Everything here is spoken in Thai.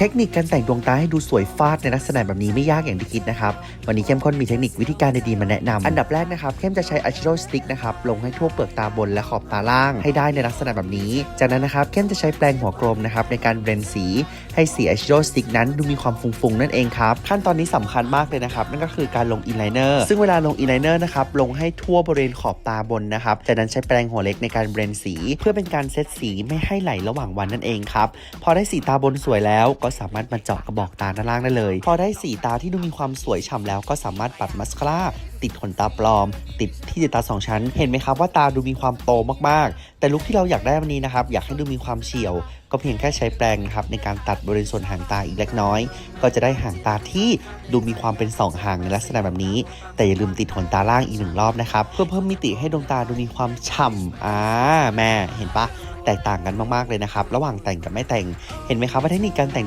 เทคนิคการแต่งดวงตาให้ดูสวยฟาดในลักษณะแบบนี้ไม่ยากอย่างที่คิดนะครับ วันนี้เข้มข้นมีเทคนิควิธีการดีๆมาแนะนำอันดับแรกนะครับเข้มจะใช้อ y ช a d o w stick นะครับลงให้ทั่วเปลือกตาบนและขอบตาล่างให้ได้ในลักษณะแบบนี้ จากนั้นนะครับเข้มจะใช้แปรงหัวกลมนะครับในการเบรนสี ให้สีอ y ช a d o w stick นั้นดูมีความฟุ้งๆนั่นเองครับขั้นตอนนี้สำคัญมากเลยนะครับนั่นก็คือการลงอินไลเนอร์ซึ่งเวลาลงอินไลเนอร์นะครับลงให้ทั่วบริเวณขอบตาบนนะครับจากนั้นใช้แปรงหัวเล็กในการเบรนสี เพื่อเป็นการเซตสีไม่ให้ไหลระหว่างวันนั่นเองครับพอได้สีตาบนสวยแล้วก็สามารถมาเจาะกระบอกตาด้านล่างได้เลย พอได้สีตาที่ดูมีความสวยฉ่ำแล้วก็สามารถปัดมัสคาร่าติดขนตาปลอม ติดที่ติดตาสองชั้น เห็นไหมครับว่าตาดูมีความโตมากๆ แต่ลุคที่เราอยากได้วันนี้นะครับ อยากให้ดูมีความเฉียว ก็เพียงแค่ใช้แปรงนะครับในการตัดบริเวณส่วนหางตาอีกเล็กน้อย ก็จะได้หางตาที่ดูมีความเป็นสองหางในลักษณะแบบนี้ แต่อย่าลืมติดขนตาล่างอีกหนึ่งรอบนะครับเพื่อเพิ่มมิติให้ดวงตาดูมีความฉ่ำอ่าแม่เห็นปะแตกต่างกันมากๆเลยนะครับ ระหว่างแต่งกับไม่แต่ง เห็นไหมครับว่าเทคนิคการแต่ง